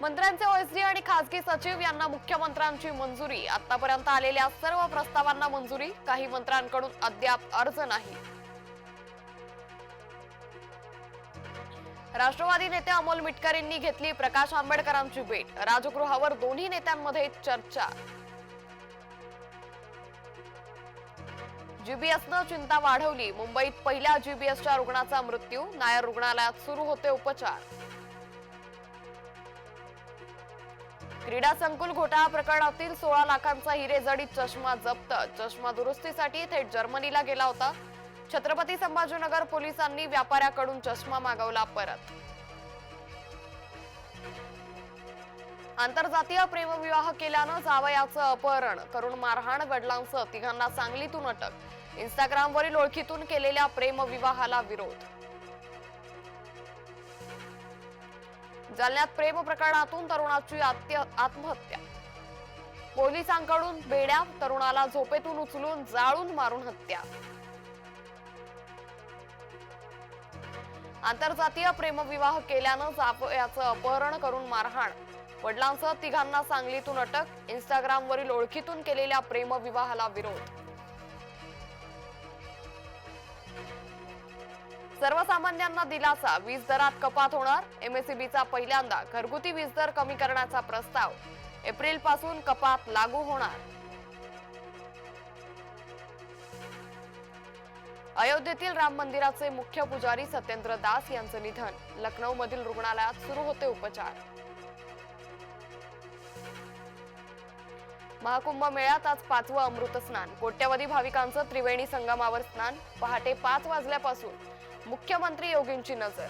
मंत्र्यांचे ओएसडी आणि खासगी सचिव यांना मुख्यमंत्र्यांची मंजुरी. आतापर्यंत आलेल्या सर्व प्रस्तावांना मंजुरी. काही मंत्र्यांकडून अद्याप अर्ज नाही. राष्ट्रवादी नेते अमोल मिटकरींनी घेतली प्रकाश आंबेडकरांची भेट. राजगृहावर दोन्ही नेत्यांमध्ये चर्चा. जीबीएसनं चिंता वाढवली. मुंबईत पहिल्या जीबीएसच्या रुग्णाचा मृत्यू. नायर रुग्णालयात सुरू होते उपचार. क्रीडा संकुल घोटाळा प्रकरणातील सोळा लाखांचा हिरेजडीत चष्मा जप्त. चष्मा दुरुस्तीसाठी थेट जर्मनीला गेला होता. छत्रपती संभाजीनगर पोलिसांनी व्यापाऱ्याकडून चष्मा मागवला परत. आंतरजातीय प्रेमविवाह केल्यानं जावयाचं अपहरण. करून मारहाण वडिलांसह तिघांना सांगलीतून अटक. इंस्टाग्रामवरील ओळखीतून केलेल्या प्रेमविवाहाला विरोध. जालन्यात प्रेम प्रकरणातून तरुणाची आत्महत्या. पोलिसांकडून बेड्या तरुणाला झोपेतून उचलून जाळून मारून हत्या. आंतरजातीय प्रेमविवाह केल्यानं जावयाचं अपहरण करून मारहाण. वडिलांसह तिघांना सांगलीतून अटक इंस्टाग्रामवरील ओळखीतून केलेल्या प्रेमविवाहाला विरोध. सर्वसामान्यांना दिलासा वीज दरात कपात होणार. एमएससीबीचा पहिल्यांदा घरगुती वीज दर कमी करण्याचा प्रस्ताव. एप्रिलपासून कपात लागू होणार. अयोध्येतील राम मंदिराचे मुख्य पुजारी सत्येंद्र दास यांचं निधन. लखनौमधील रुग्णालयात सुरू होते उपचार. महाकुंभ मेळ्यात आज पाचवं अमृत स्नान. कोट्यवधी भाविकांचं त्रिवेणी संगमावर स्नान. पहाटे पाच वाजल्यापासून मुख्यमंत्री योगींची नजर.